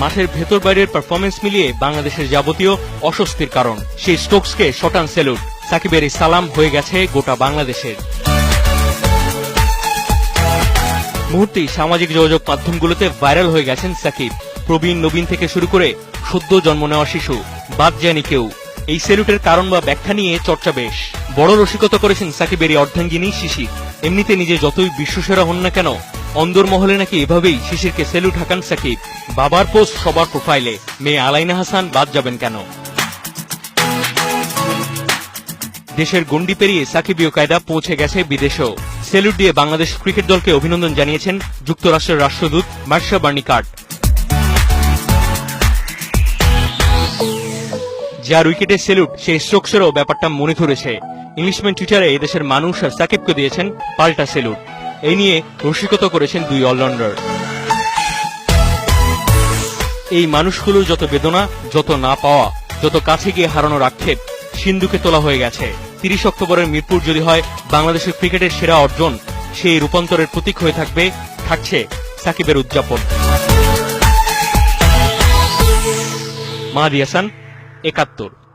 মাঠের ভেতর বাইরের পারফরমেন্স মিলিয়ে বাংলাদেশের যাবতীয় অস্বস্তির কারণ। সেই স্টোকসকে শটান সেলুট সাকিবের এই সালাম হয়ে গেছে গোটা বাংলাদেশের। মুহূর্তেই সামাজিক যোগাযোগ মাধ্যমগুলোতে ভাইরাল হয়ে গেছেন সাকিব। প্রবীণ, নবীন থেকে শুরু করে সদ্য জন্ম নেওয়া শিশু, বাদ যায়নি কেউ। এই সেলুটের কারণ বা ব্যাখ্যা নিয়ে চর্চা বেশ। বড় রসিকতা করেছেন সাকিবের এই অর্ধাঙ্গিনী শিশির। এমনিতে নিজে যতই বিশ্বসেরা হন না কেন অন্দর মহলে নাকি এভাবেই শিশিরকে সেলুট হাঁকান সাকিব। বাবার পোস্ট সবার প্রোফাইলে। মেয়ে আলাইনা হাসান, বাদ যাবেন কেন? দেশের গণ্ডি পেরিয়ে সাকিবীয় কায়দা পৌঁছে গেছে বিদেশেও। সেলুট দিয়ে বাংলাদেশ ক্রিকেট দলকে অভিনন্দন জানিয়েছেন যুক্তরাষ্ট্রের রাষ্ট্রদূত মার্শা বার্নিকার্ট। যার উইকেটে সেলুট, সেই স্ট্রোকসেরও ব্যাপারটা মনে ধরেছে। ইংলিশম্যান টুইটারে এদেশের মানুষ আর সাকিবকে দিয়েছেন পাল্টা সেলুট। এই নিয়ে রসিকতা করেছেন দুই অলরাউন্ডার। এই মানুষগুলোর যত বেদনা, যত না পাওয়া, যত কাছে গিয়ে হারানোর আক্ষেপ, সিন্ধুকে তোলা হয়ে গেছে। তিরিশ অক্টোবরের মিরপুর যদি হয়, বাংলাদেশের ক্রিকেটের সেরা অর্জন, সেই রূপান্তরের প্রতীক হয়ে থাকবে, থাকছে সাকিবের উদযাপন। মাহাদি হাসান, একাত্তর।